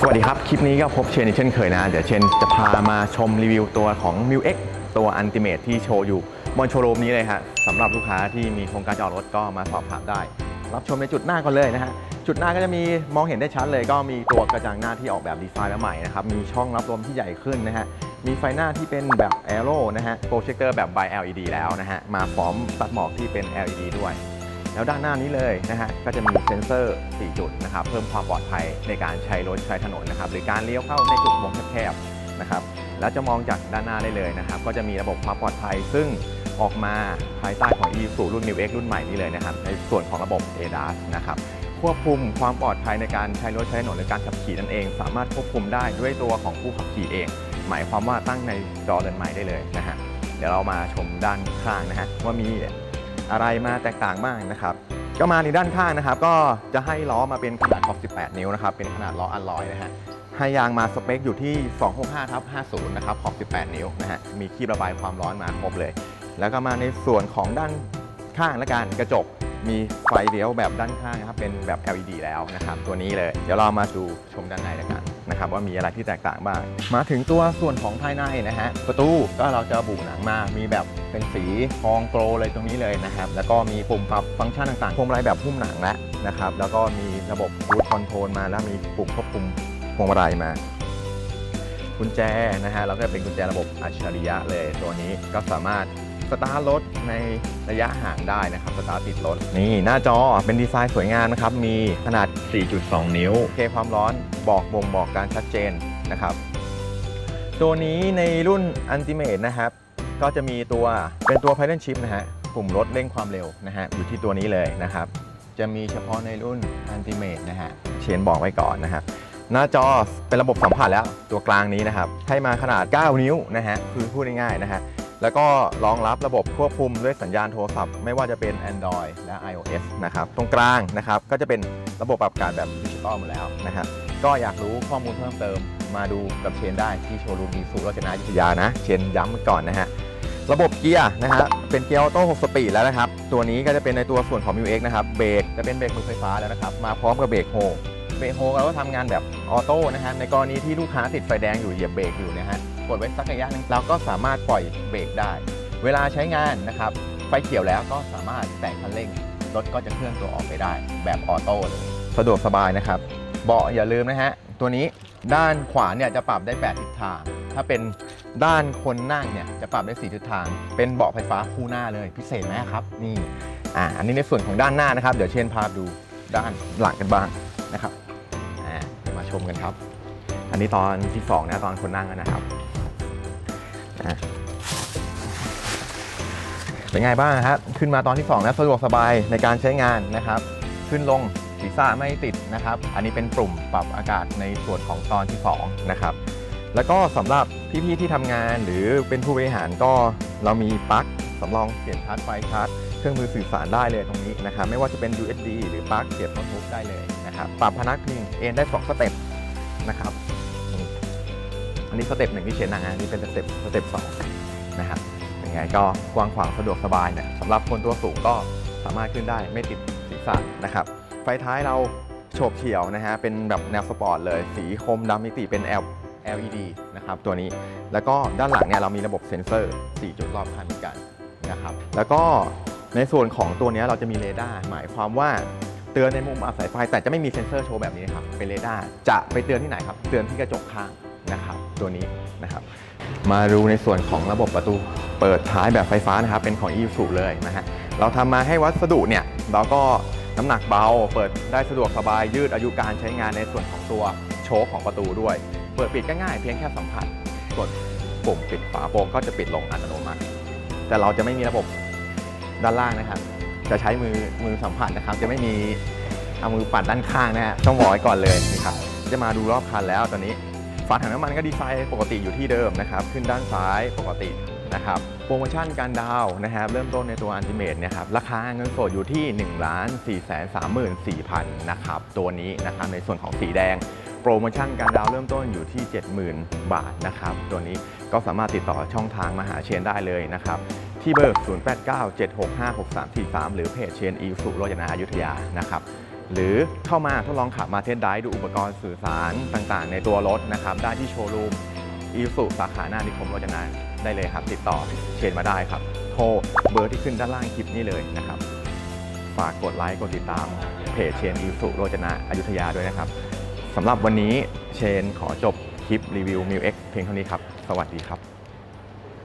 สวัสดีครับ คลิปนี้ก็พบเชนอีกเช่นเคยนะ เดี๋ยวเชนจะพามาชมรีวิวตัวของ m i u X ตัวอันติเม e ที่โชว์อยู่บนโชว์รูมนี้เลยฮะสำหรับลูกค้าที่มีโครงการจอดรถก็มาสอบถามได้ รับชมในจุดหน้าก่อนเลยนะฮะ จุดหน้าก็จะมีมองเห็นได้ชัดเลย ก็มีตัวกระจังหน้าที่ออกแบบดีไซน์มาใหม่นะครับ มีช่องรับลมที่ใหญ่ขึ้นนะฮะ มีไฟหน้าที่เป็นแบบแอโร่นะฮะ โปรเจคเตอร์แบบ by LED แล้วนะฮะ มาพร้อมตัดหมอกที่เป็น LED ด้วย แล้วด้านหน้านี้เลยนะฮะก็จะมีเซ็นเซอร์ 4 จุดนะครับเพิ่มความปลอดภัยในการใช้รถใช้ถนนนะครับหรือการเลี้ยวเข้าในจุดวงแคบๆนะครับแล้วจะมองจากด้านหน้าได้เลยนะครับ ก็จะมีระบบความปลอดภัย ซึ่งออกมาภายใต้ของ e สูรุ่น New X รุ่นใหม่นี้เลยนะครับ ในส่วนของระบบ ADAS นะครับควบคุมความปลอดภัยในการใช้รถใช้ถนนหรือการขับขี่นั่นเอง สามารถควบคุมได้ด้วยตัวของผู้ขับขี่เอง หมายความว่าตั้งในจอเรือนใหม่ได้เลยนะฮะเดี๋ยวเรามาชมด้านข้างนะฮะว่ามี อะไรมาแตกต่างบ้างนะครับ ก็มาในด้านข้างนะครับ ก็จะให้ล้อมาเป็นขนาดขอบ18 นิ้วนะครับ เป็นขนาดล้ออัลลอยนะฮะให้ยางมาสเปคอยู่ที่ 265ทับ50 นะครับขอบ 18 นิ้วนะฮะ มีคีบระบายความร้อนมาครบเลย แล้วก็มาในส่วนของด้านข้างและกันกระจก มีไฟเลี้ยวแบบด้านข้างนะครับ เป็นแบบ LED แล้วนะครับ ตัวนี้เลย เดี๋ยวเรามาดูชมด้านในแล้วกัน นะครับว่ามีอะไรที่แตกต่างบ้าง มาถึงตัวส่วนของภายในนะฮะประตูก็เราจะบุหนังมามีแบบเป็นสีทองโกลเลยตรงนี้เลยนะครับแล้วก็มีปุ่มปรับฟังก์ชันต่างๆพวงมาลัยแบบหุ้มหนังแล้วนะครับแล้วก็มีระบบรูทคอนโทรลมาแล้วมีปุ่มควบคุมพวงมาลัยมากุญแจนะฮะแล้วก็เป็นกุญแจระบบอัจฉริยะเลยตัวนี้ก็สามารถ สตาร์ทรถในระยะห่างได้นะครับสตาร์ทติดรถนี่หน้าจอเป็นดีไซน์สวยงามนะครับ มีขนาด 4.2 นิ้วเคความร้อนบอกบ่งบอกการชัดเจนนะครับ ตัวนี้ในรุ่น Ultimate นะครับ ก็จะมีตัวเป็นตัว Pilot Chip นะฮะปุ่มลดเร่งความเร็วนะฮะอยู่ที่ตัวนี้เลยนะครับ จะมีเฉพาะในรุ่น Ultimate นะฮะเชนบอกไว้ก่อนนะครับหน้าจอเป็นระบบสัมผัสแล้วตัวกลางนี้นะครับ ให้มาขนาด 9 นิ้วนะฮะคือพูดง่ายๆนะฮะ แล้วก็รองรับระบบควบคุมด้วยสัญญาณโทรศัพท์ ไม่ว่าจะเป็น Android และ iOS นะครับตรงกลางนะครับก็จะเป็นระบบปรับการแบบดิจิตอลหมดแล้วนะครับก็อยากรู้ข้อมูลเพิ่มเติมมาดูกับเชนได้ที่โชว์รูมมีสูรจนายุทยานะ เชนย้ำไว้ก่อนนะฮะระบบเกียร์นะฮะเป็นเกียร์ออโต้6สปีดแล้วนะครับ ตัวนี้ก็จะเป็นในตัวส่วนของ m u x นะครับเบรกจะเป็นเบรกมือไฟฟ้าแล้วนะครับ มาพร้อมกับเบรกโฮเบรกโฮเราก็ทำงานแบบออโต้นะฮะในกรณีที่ลูกค้าติดไฟแดงอยู่เหยียบเบรกอยู่นะฮะ กดไว้สักระยะหนึงเราก็สามารถปล่อยเบรกได้ เวลาใช้งานนะครับ ไฟเขียวแล้วก็สามารถแตะคันเร่ง รถก็จะเคลื่อนตัวออกไปได้ แบบออโต้เลยสะดวกสบายนะครับ เบาะอย่าลืมนะฮะ ตัวนี้ด้านขวาเนี่ยจะปรับได้ 8 ทิศทาง ถ้าเป็นด้านคนนั่งเนี่ยจะปรับได้ 4 ทิศทาง เป็นเบาะไฟฟ้าคู่หน้าเลยพิเศษไหมครับ นี่ อ่า อันนี้ในส่วนของด้านหน้านะครับ เดี๋ยวเชนพาดูด้านหลังกันบ้างนะครับ อ่ามาชมกันครับ อันนี้ตอนที่สองนะตอนคนนั่งนะครับ เป็นไงบ้างครับขึ้นมาตอนที่สองนะสะดวกสบายในการใช้งานนะครับ ขึ้นลงศีรษะไม่ติดนะครับ อันนี้เป็นปุ่มปรับอากาศในส่วนของตอนที่ 2 นะครับ แล้วก็สำหรับพี่ๆที่ทำงานหรือเป็นผู้บริหารก็เรามีปลั๊กสำรองเสียบชาร์จไฟชาร์จเครื่องมือสื่อสารได้เลยตรงนี้นะครับ ไม่ว่าจะเป็น USB หรือปลั๊กเสียบโน้ตบุ๊กได้เลยนะครับ ปรับพนักพิงเอนได้สองสเต็ปนะครับ นนี้สเต็ปหนึ่งที่เชนนะฮะนี่เป็นสเต็ปสเต็ปสองนะครับยังไงก็กว้างขวางสะดวกสบายเนี่ยสำหรับคนตัวสูงก็สามารถขึ้นได้ไม่ติดศีรษะนะครับ ไฟท้ายเราโฉบเฉี่ยวนะฮะเป็นแบบแนวสปอร์ตเลย สีคมดำมิติเป็น L LED นะครับตัวนี้แล้วก็ด้านหลังเนี่ยเรามีระบบเซ็นเซอร์ 4 จุดรอบคันเหมือนกันนะครับแล้วก็ในส่วนของตัวนี้เราจะมีเรดาร์หมายความว่าเตือนในมุมอับสายไฟแต่จะไม่มีเซ็นเซอร์โชว์แบบนี้นะครับเป็นเรดาร์จะไปเตือนที่ไหนครับ เตือนที่กระจกข้าง นะครับตัวนี้นะครับมาดูในส่วนของระบบประตูเปิดท้ายแบบไฟฟ้านะครับเป็นของ e ี u เลยนะฮะเราทำมาให้วัสดุเนี่ยเราก็น้ำหนักเบา เปิดได้สะดวกสบายยืดอายุการใช้งานในส่วนของตัวโชคของประตูด้วย เปิดปิดก็ง่ายเพียงแค่สัมผัสกดปุ่มปิดฝาโปรงก็จะปิดลงอัตโนมัติ แต่เราจะไม่มีระบบด้านล่างนะครับ จะใช้มือมือสัมผัสนะครับ จะไม่มีเอามือปัดด้านข้างนะฮะต้องบอกไว้ก่อนเลยนะครับจะมาดูรอบคันแล้วตอนนี้ ฝาถังน้ำมันก็ดีไซน์ปกติอยู่ที่เดิมนะครับ ขึ้นด้านซ้ายปกตินะครับ โปรโมชั่นการดาวนะครับเริ่มต้นในตัวอันติเม e นะครับราคาเงินสดอยู่ที่ 1 4 3 4 0 0 0นะครับตัวนี้นะครับในส่วนของสีแดงโปรโมชั่นการดาวเริ่มต้นอยู่ที่ 70,000 บาทนะครับ ตัวนี้ก็สามารถติดต่อช่องทางมาหาเชนได้เลยนะครับ ที่เบอร์ 0897656343 หรือเพจเชนอีสุโรจนาอยุธยานะครับ หรือเข้ามาทดลองขับมาเทสไดรฟ์ดูอุปกรณ์สื่อสารต่างๆ ในตัวรถนะครับได้ที่โชว์รูมอีสุสาขาหน้านิคมโรจนะได้เลยครับ ติดต่อเชนมาได้ครับ โทรเบอร์ที่ขึ้นด้านล่างคลิปนี้เลยนะครับ ฝากกดไลค์กดติดตามเพจเชนอีสุโรจนะอยุธยาด้วยนะครับสำหรับวันนี้เชนขอจบคลิปรีวิว m ิว X เพียงเท่านี้ครับ สวัสดีครับ